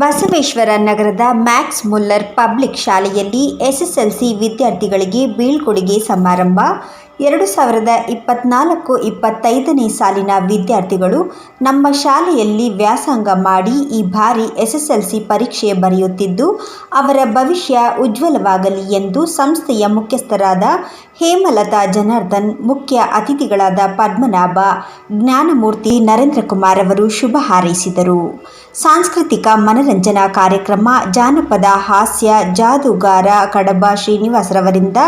ಬಸವೇಶ್ವರ ನಗರದ Max Muller public ಶಾಲೆಯಲ್ಲಿ SSLC ವಿದ್ಯಾರ್ಥಿಗಳಿಗೆ ಬೀಳ್ಕೊಡುಗೆ ಸಮಾರಂಭ. ಎರಡು ಸಾವಿರದ ಇಪ್ಪತ್ತ್ನಾಲ್ಕು ಇಪ್ಪತ್ತೈದನೇ ಸಾಲಿನ ವಿದ್ಯಾರ್ಥಿಗಳು ನಮ್ಮ ಶಾಲೆಯಲ್ಲಿ ವ್ಯಾಸಂಗ ಮಾಡಿ ಈ ಬಾರಿ ಎಸ್ಎಸ್ಎಲ್ಸಿ ಪರೀಕ್ಷೆ ಬರೆಯುತ್ತಿದ್ದು, ಅವರ ಭವಿಷ್ಯ ಉಜ್ವಲವಾಗಲಿ ಎಂದು ಸಂಸ್ಥೆಯ ಮುಖ್ಯಸ್ಥರಾದ ಹೇಮಲತಾ ಜನಾರ್ದನ್, ಮುಖ್ಯ ಅತಿಥಿಗಳಾದ ಪದ್ಮನಾಭ, ಜ್ಞಾನಮೂರ್ತಿ ನರೇಂದ್ರ ಕುಮಾರ್ ಅವರು ಶುಭ ಹಾರೈಸಿದರು. ಸಾಂಸ್ಕೃತಿಕ ಮನರಂಜನಾ ಕಾರ್ಯಕ್ರಮ ಜಾನಪದ ಹಾಸ್ಯ, ಜಾದೂಗಾರ ಕಡಬ ಶ್ರೀನಿವಾಸರವರಿಂದ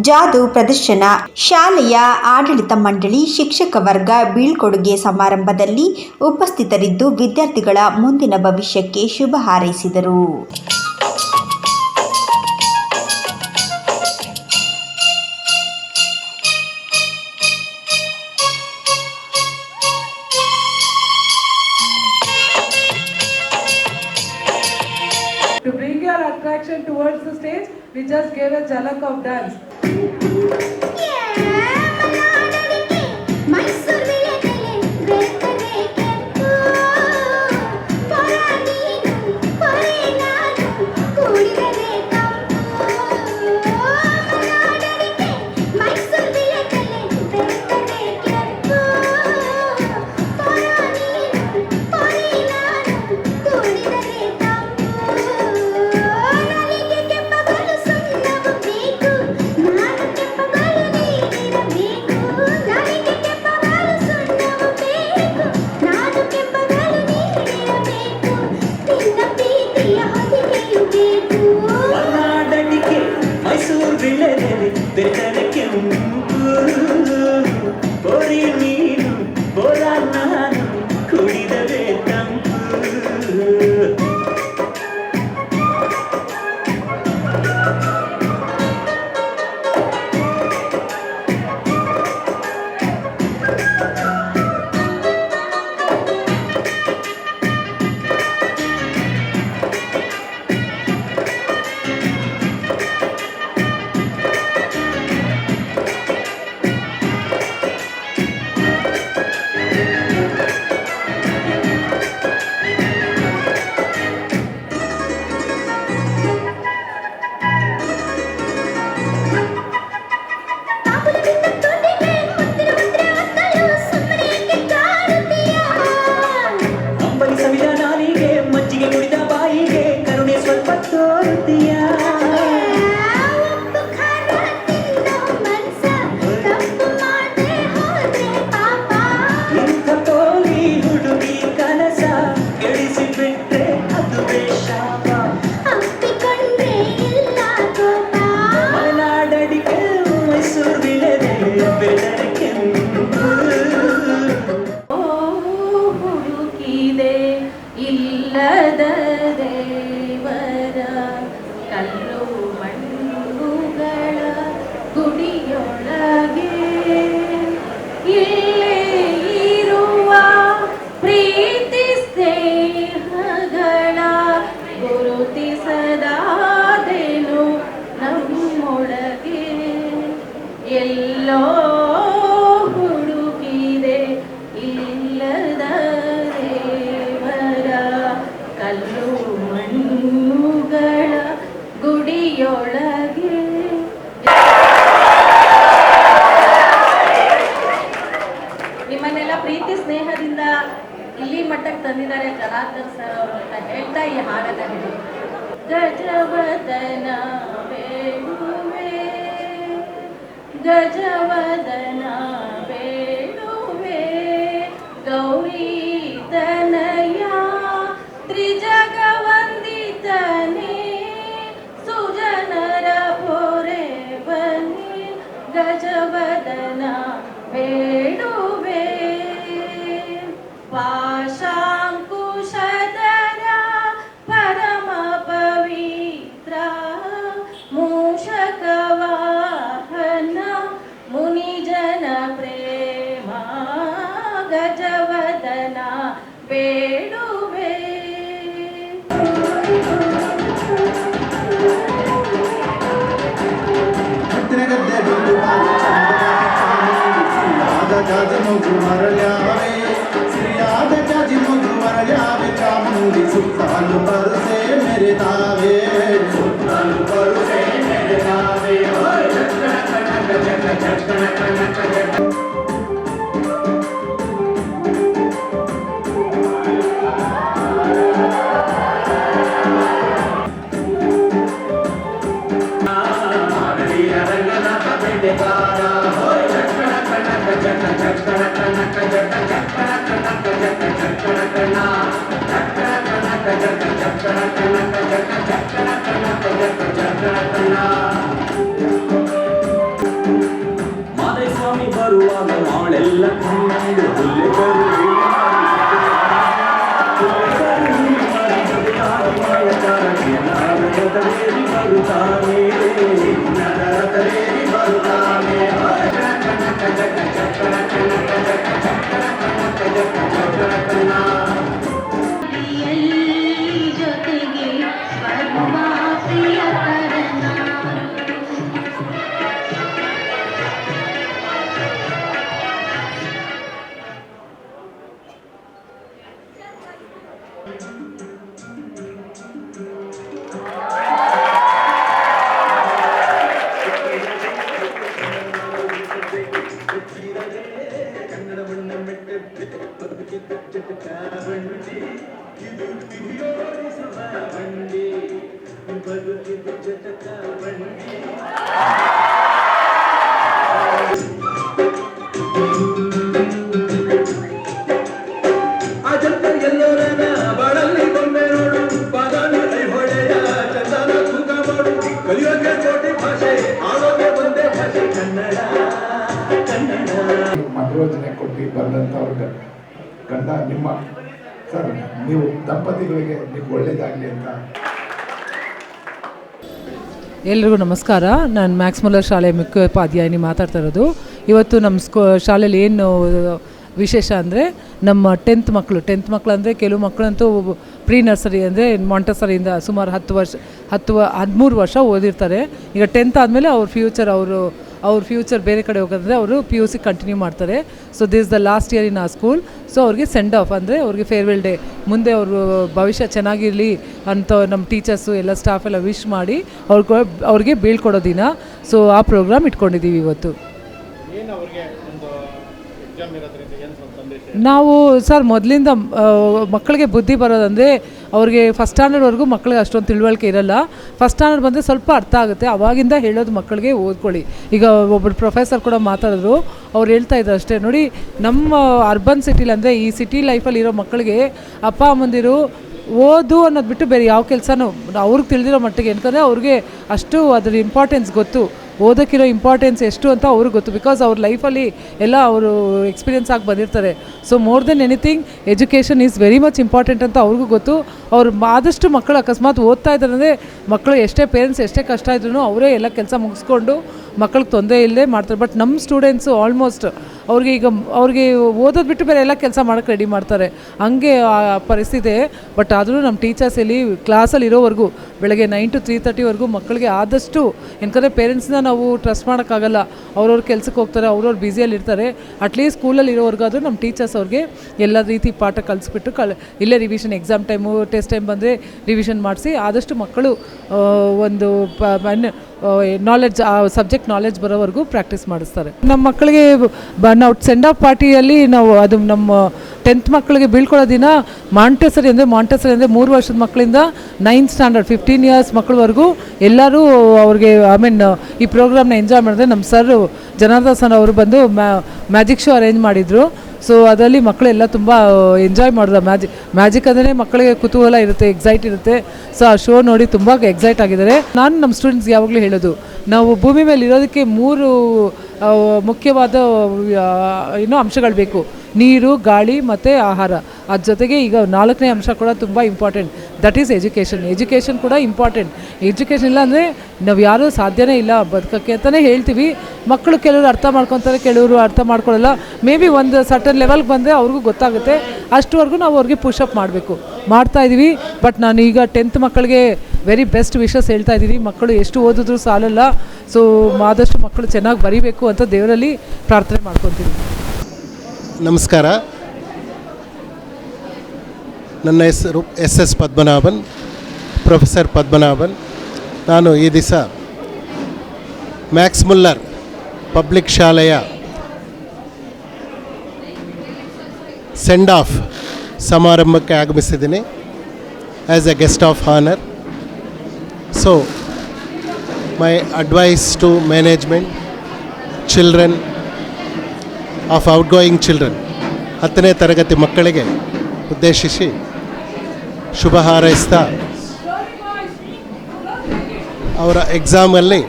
ಜಾದು ಪ್ರದರ್ಶನ. ಶಾಲೆಯ ಆಡಳಿತ ಮಂಡಳಿ ಶಿಕ್ಷಕ ವರ್ಗ ಬೀಳ್ಕೊಡುಗೆ ಸಮಾರಂಭದಲ್ಲಿ ಉಪಸ್ಥಿತರಿದ್ದು ವಿದ್ಯಾರ್ಥಿಗಳ ಮುಂದಿನ ಭವಿಷ್ಯಕ್ಕೆ ಶುಭ ಹಾರೈಸಿದರು. We just gave a jalak of dance. गजवदना మరయావే Shri యాద జాజి మధు మరయావే చాముండి సుత్త மாதை சுவாமி வருவாங்க நாளெல்லாம் கண்ணீர் புல்லு ಬರೆದಂಥವ್ರ ಗಂಡ, ನಿಮ್ಮ ಸರ್, ನೀವು ದಂಪತಿಗಳಿಗೆ ನೀವು ಒಳ್ಳೇದಾಗಲಿ ಅಂತ. ಎಲ್ರಿಗೂ ನಮಸ್ಕಾರ. ನಾನು ಮ್ಯಾಕ್ಸ್ ಮುಲ್ಲರ್ ಶಾಲೆ ಮುಖ್ಯೋಪಾಧ್ಯಾಯಿನಿ ಮಾತಾಡ್ತಾ ಇರೋದು. ಇವತ್ತು ನಮ್ಮ ಸ್ಕೂ ಶಾಲೆಯಲ್ಲಿ ಏನು ವಿಶೇಷ ಅಂದರೆ ನಮ್ಮ ಟೆಂತ್ ಮಕ್ಕಳು ಟೆಂತ್ ಮಕ್ಕಳು ಅಂದರೆ ಕೆಲವು ಮಕ್ಕಳಂತೂ ಪ್ರೀ ನರ್ಸರಿ ಅಂದರೆ ಮಾಂಟಸರಿಯಿಂದ ಸುಮಾರು ಹತ್ತು ವರ್ಷ, ಹತ್ತು, ಹದಿಮೂರು ವರ್ಷ ಓದಿರ್ತಾರೆ. ಈಗ ಟೆಂತ್ ಆದಮೇಲೆ ಅವ್ರ ಫ್ಯೂಚರ್ ಅವರು ಅವ್ರ ಫ್ಯೂಚರ್ ಬೇರೆ ಕಡೆ ಹೋಗೋದ್ರೆ ಅವರು ಪಿ ಯು ಸಿ ಕಂಟಿನ್ಯೂ ಮಾಡ್ತಾರೆ. So this the last year in a school so ಅವ್ರಿಗೆ ಸೆಂಡ್ ಆಫ್ ಅಂದರೆ ಅವ್ರಿಗೆ ಫೇರ್ವೆಲ್ ಡೇ ಮುಂದೆ ಅವರು ಭವಿಷ್ಯ ಚೆನ್ನಾಗಿರಲಿ ಅಂತ ನಮ್ಮ ಟೀಚರ್ಸು ಎಲ್ಲ ಸ್ಟಾಫ್ ಎಲ್ಲ ವಿಶ್ ಮಾಡಿ ಅವ್ರಿಗೆ ಅವ್ರಿಗೆ ಬೀಳ್ಕೊಡೋ ದಿನ. ಸೊ ಆ ಪ್ರೋಗ್ರಾಮ್ ಇಟ್ಕೊಂಡಿದ್ದೀವಿ ಇವತ್ತು. ನಾವು ಸರ್, ಮೊದಲಿಂದ ಮಕ್ಕಳಿಗೆ ಬುದ್ಧಿ ಬರೋದಂದರೆ ಅವ್ರಿಗೆ ಫಸ್ಟ್ ಸ್ಟ್ಯಾಂಡರ್ಡ್ವರೆಗೂ ಮಕ್ಕಳಿಗೆ ಅಷ್ಟೊಂದು ತಿಳುವಳಿಕೆ ಇರಲ್ಲ. ಫಸ್ಟ್ ಸ್ಟ್ಯಾಂಡರ್ಡ್ ಬಂದರೆ ಸ್ವಲ್ಪ ಅರ್ಥ ಆಗುತ್ತೆ. ಅವಾಗಿಂದ ಹೇಳೋದು ಮಕ್ಕಳಿಗೆ ಓದ್ಕೊಳ್ಳಿ. ಈಗ ಒಬ್ಬರು ಪ್ರೊಫೆಸರ್ ಕೂಡ ಮಾತಾಡಿದ್ರು. ಅವ್ರು ಹೇಳ್ತಾ ಇದ್ದಾರೆ ಅಷ್ಟೇ. ನೋಡಿ, ನಮ್ಮ ಅರ್ಬನ್ ಸಿಟಿಲಿ ಅಂದರೆ ಈ ಸಿಟಿ ಲೈಫಲ್ಲಿ ಇರೋ ಮಕ್ಕಳಿಗೆ ಅಪ್ಪ, ಅಮ್ಮಂದಿರು ಓದು ಅನ್ನೋದು ಬಿಟ್ಟು ಬೇರೆ ಯಾವ ಕೆಲಸನೂ ಅವ್ರಿಗೆ ತಿಳಿದಿರೋ ಮಟ್ಟಿಗೆ. ಅಂತಂದರೆ ಅವ್ರಿಗೆ ಅಷ್ಟು ಅದರ ಇಂಪಾರ್ಟೆನ್ಸ್ ಗೊತ್ತು. ಓದೋಕ್ಕಿರೋ ಇಂಪಾರ್ಟೆನ್ಸ್ ಎಷ್ಟು ಅಂತ ಅವ್ರಿಗೆ ಗೊತ್ತು. ಬಿಕಾಸ್ ಅವ್ರ ಲೈಫಲ್ಲಿ ಎಲ್ಲ ಅವರು ಎಕ್ಸ್ಪೀರಿಯೆನ್ಸ್ ಆಗಿ ಬಂದಿರ್ತಾರೆ. So more than anything education is very much important ಅಂತ ಅವ್ರಿಗೂ ಗೊತ್ತು. ಅವ್ರು ಆದಷ್ಟು ಮಕ್ಕಳು ಅಕಸ್ಮಾತ್ ಓದ್ತಾ ಇದ್ದಾರೆ ಮಕ್ಕಳು ಎಷ್ಟೇ ಪೇರೆಂಟ್ಸ್ ಎಷ್ಟೇ ಕಷ್ಟ ಇದ್ರೂ ಅವರೇ ಎಲ್ಲ ಕೆಲಸ ಮುಗಿಸ್ಕೊಂಡು ಮಕ್ಕಳಿಗೆ ತೊಂದರೆ ಇಲ್ಲದೆ ಮಾಡ್ತಾರೆ. ಬಟ್ ನಮ್ಮ ಸ್ಟೂಡೆಂಟ್ಸು ಆಲ್ಮೋಸ್ಟ್ ಅವ್ರಿಗೆ ಈಗ ಅವ್ರಿಗೆ ಓದೋದು ಬಿಟ್ಟು ಬೇರೆ ಎಲ್ಲ ಕೆಲಸ ಮಾಡೋಕ್ಕೆ ರೆಡಿ ಮಾಡ್ತಾರೆ. ಹಂಗೆ ಆ ಪರಿಸ್ಥಿತಿ. ಬಟ್ ಆದರೂ ನಮ್ಮ ಟೀಚರ್ಸ್ ಇಲ್ಲಿ ಕ್ಲಾಸಲ್ಲಿ ಇರೋವರೆಗೂ, ಬೆಳಗ್ಗೆ ನೈನ್ ಟು ತ್ರೀ ತರ್ಟಿವರೆಗೂ ಮಕ್ಕಳಿಗೆ ಆದಷ್ಟು ಏನಕಂದರೆ ಪೇರೆಂಟ್ಸ್ನ ನಾವು ಟ್ರಸ್ಟ್ ಮಾಡೋಕ್ಕಾಗಲ್ಲ ಅವ್ರವ್ರ ಕೆಲಸಕ್ಕೆ ಹೋಗ್ತಾರೆ, ಅವ್ರವ್ರು ಬ್ಯುಸಿಯಲ್ಲಿ ಇರ್ತಾರೆ. ಅಟ್ಲೀಸ್ಟ್ ಸ್ಕೂಲಲ್ಲಿ ಇರೋವರೆಗಾದರೂ ನಮ್ಮ ಟೀಚರ್ಸ್ ಅವ್ರಿಗೆ ಎಲ್ಲ ರೀತಿ ಪಾಠ ಕಲಿಸ್ಬಿಟ್ಟು ಕಲ್ ಇಲ್ಲೇ revision exam time test time ಬಂದರೆ ರಿವಿಷನ್ ಮಾಡಿಸಿ ಆದಷ್ಟು ಮಕ್ಕಳು ಒಂದು ಒಂದು ನಾಲೆಡ್ಜ್ ಆ ಸಬ್ಜೆಕ್ಟ್ ನಾಲೆಡ್ಜ್ ಬರೋವರೆಗೂ ಪ್ರಾಕ್ಟೀಸ್ ಮಾಡಿಸ್ತಾರೆ. ನಮ್ಮ ಮಕ್ಕಳಿಗೆ ಬ, ನಾವು ಸೆಂಡ್ ಆಫ್ ಪಾರ್ಟಿಯಲ್ಲಿ ನಾವು ಅದು ನಮ್ಮ ಟೆಂತ್ ಮಕ್ಕಳಿಗೆ ಬೀಳ್ಕೊಳ್ಳೋ ದಿನ ಮಾಂಟೆಸರಿ ಅಂದರೆ ಮಾಂಟೆಸರಿ ಅಂದರೆ ಮೂರು ವರ್ಷದ ಮಕ್ಕಳಿಂದ ನೈನ್ತ್ ಸ್ಟ್ಯಾಂಡರ್ಡ್ ಫಿಫ್ಟೀನ್ ಇಯರ್ಸ್ ಮಕ್ಕಳವರೆಗೂ ಎಲ್ಲರೂ ಅವ್ರಿಗೆ ಐ ಮೀನ್ ಈ ಪ್ರೋಗ್ರಾಮ್ನ ಎಂಜಾಯ್ ಮಾಡಿದ್ರೆ ನಮ್ಮ ಸರ್ ಜನಾರ್ದನ್ ಅವರು ಬಂದು ಮ್ಯಾಜಿಕ್ ಶೋ ಅರೇಂಜ್ ಮಾಡಿದರು. ಸೊ ಅದರಲ್ಲಿ ಮಕ್ಕಳೆಲ್ಲ ತುಂಬ ಎಂಜಾಯ್ ಮಾಡಿದ್ರು ಮ್ಯಾಜಿಕ್ ಮ್ಯಾಜಿಕ್ ಅಂದರೆ ಮಕ್ಕಳಿಗೆ ಕುತೂಹಲ ಇರುತ್ತೆ ಎಕ್ಸೈಟ್ ಇರುತ್ತೆ. ಸೊ ಆ ಶೋ ನೋಡಿ ತುಂಬ ಎಕ್ಸೈಟ್ ಆಗಿದ್ದಾರೆ. ನಾನು ನಮ್ಮ ಸ್ಟೂಡೆಂಟ್ಸ್ಗೆ ಯಾವಾಗಲೂ ಹೇಳೋದು, ನಾವು ಭೂಮಿ ಮೇಲೆ ಇರೋದಕ್ಕೆ ಮೂರು ಮುಖ್ಯವಾದ ಏನೋ ಅಂಶಗಳು ಬೇಕು. ನೀರು, ಗಾಳಿ ಮತ್ತು ಆಹಾರ. ಅದ್ರ ಜೊತೆಗೆ ಈಗ ನಾಲ್ಕನೇ ಅಂಶ ಕೂಡ ತುಂಬ important that is education education ಕೂಡ ಇಂಪಾರ್ಟೆಂಟ್ ಎಜುಕೇಷನ್ ಇಲ್ಲ ಅಂದರೆ ನಾವು ಯಾರೂ ಸಾಧ್ಯನೇ ಇಲ್ಲ ಬದುಕೋಕ್ಕೆ ಅಂತಲೇ ಹೇಳ್ತೀವಿ. ಮಕ್ಕಳು ಕೆಲವರು ಅರ್ಥ ಮಾಡ್ಕೊತಾರೆ, ಕೆಲವರು ಅರ್ಥ ಮಾಡ್ಕೊಳ್ಳಲ್ಲ. ಮೇ ಬಿ ಒಂದು ಸರ್ಟನ್ ಲೆವೆಲ್ಗೆ ಬಂದರೆ ಅವ್ರಿಗೂ ಗೊತ್ತಾಗುತ್ತೆ. ಅಷ್ಟುವರೆಗೂ ನಾವು ಅವ್ರಿಗೆ ಪುಷಪ್ ಮಾಡಬೇಕು. ಮಾಡ್ತಾ ಇದ್ದೀವಿ ಬಟ್ ನಾನು ಈಗ ಟೆಂತ್ ಮಕ್ಕಳಿಗೆ ವೆರಿ ಬೆಸ್ಟ್ ವಿಷಸ್ ಹೇಳ್ತಾ ಇದ್ದೀವಿ ಮಕ್ಕಳು ಎಷ್ಟು ಓದಿದ್ರು ಸಾಲಲ್ಲ. ಸೊ ಆದಷ್ಟು ಮಕ್ಕಳು ಚೆನ್ನಾಗಿ ಬರೀಬೇಕು ಅಂತ ದೇವರಲ್ಲಿ ಪ್ರಾರ್ಥನೆ ಮಾಡ್ಕೊತೀನಿ ನಮಸ್ಕಾರ. ನನ್ನ ಹೆಸರು S S Padmanabhan, professor Padmanabhan. ನಾನು ಈ ದಿವಸ ಮ್ಯಾಕ್ಸ್ ಮುಲ್ಲರ್ ಪಬ್ಲಿಕ್ ಶಾಲೆಯ ಸೆಂಡ್ ಆಫ್ ಸಮಾರಂಭಕ್ಕೆ ಆಗಮಿಸಿದ್ದೀನಿ as a guest of honour so my advice to management children of outgoing children ಹತ್ತನೇ ತರಗತಿ ಮಕ್ಕಳಿಗೆ ಉದ್ದೇಶಿಸಿ ಶುಭ ಹಾರೈಸ್ತಾ ಅವರ ಎಕ್ಸಾಮಲ್ಲಿ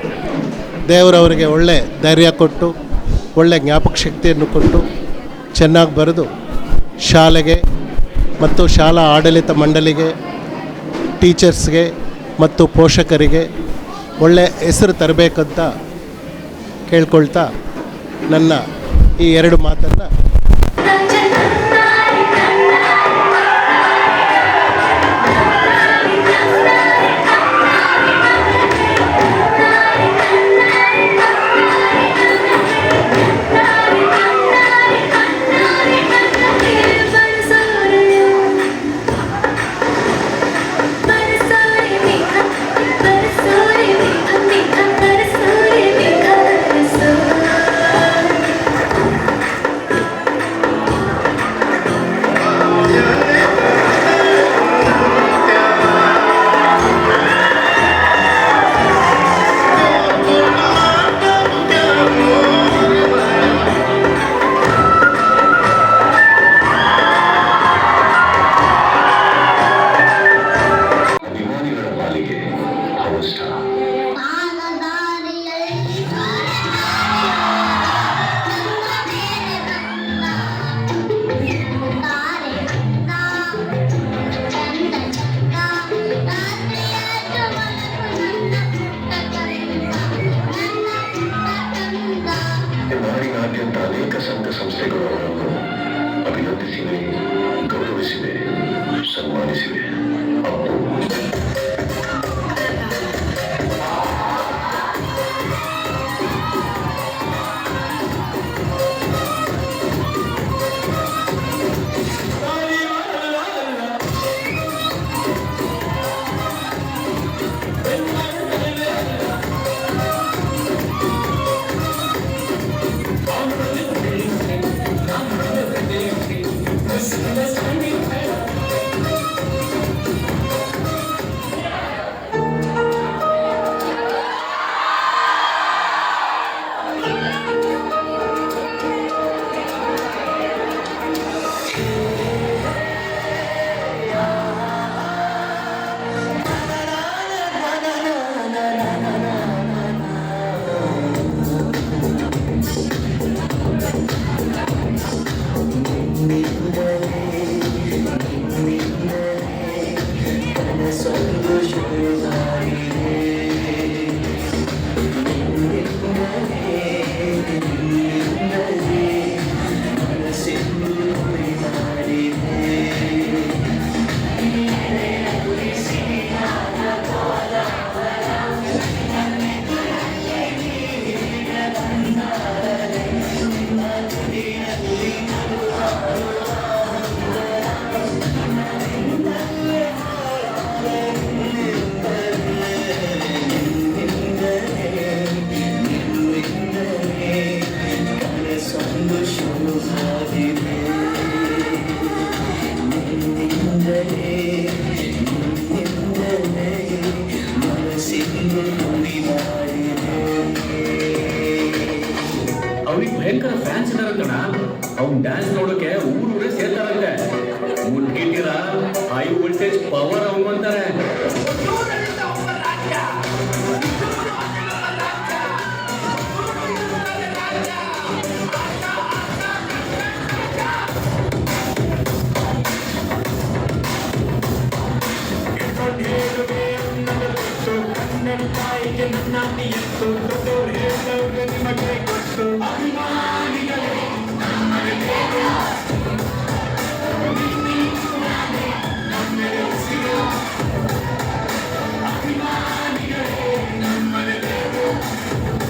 ದೇವರವರಿಗೆ ಒಳ್ಳೆ ಧೈರ್ಯ ಕೊಟ್ಟು, ಒಳ್ಳೆ ಜ್ಞಾಪಕ ಶಕ್ತಿಯನ್ನು ಕೊಟ್ಟು ಚೆನ್ನಾಗಿ ಬರೆದು ಶಾಲೆಗೆ ಮತ್ತು ಶಾಲಾ ಆಡಳಿತ ಮಂಡಳಿಗೆ ಟೀಚರ್ಸ್ಗೆ ಮತ್ತು ಪೋಷಕರಿಗೆ ಒಳ್ಳೆ ಹೆಸರು ತರಬೇಕಂತ ಕೇಳ್ಕೊಳ್ತಾ ನನ್ನ ಈ ಎರಡು ಮಾತನ್ನು அவங்க பயங்கர ஃபேன்ஸ் இருக்கானா? அவங்க டான்ஸ்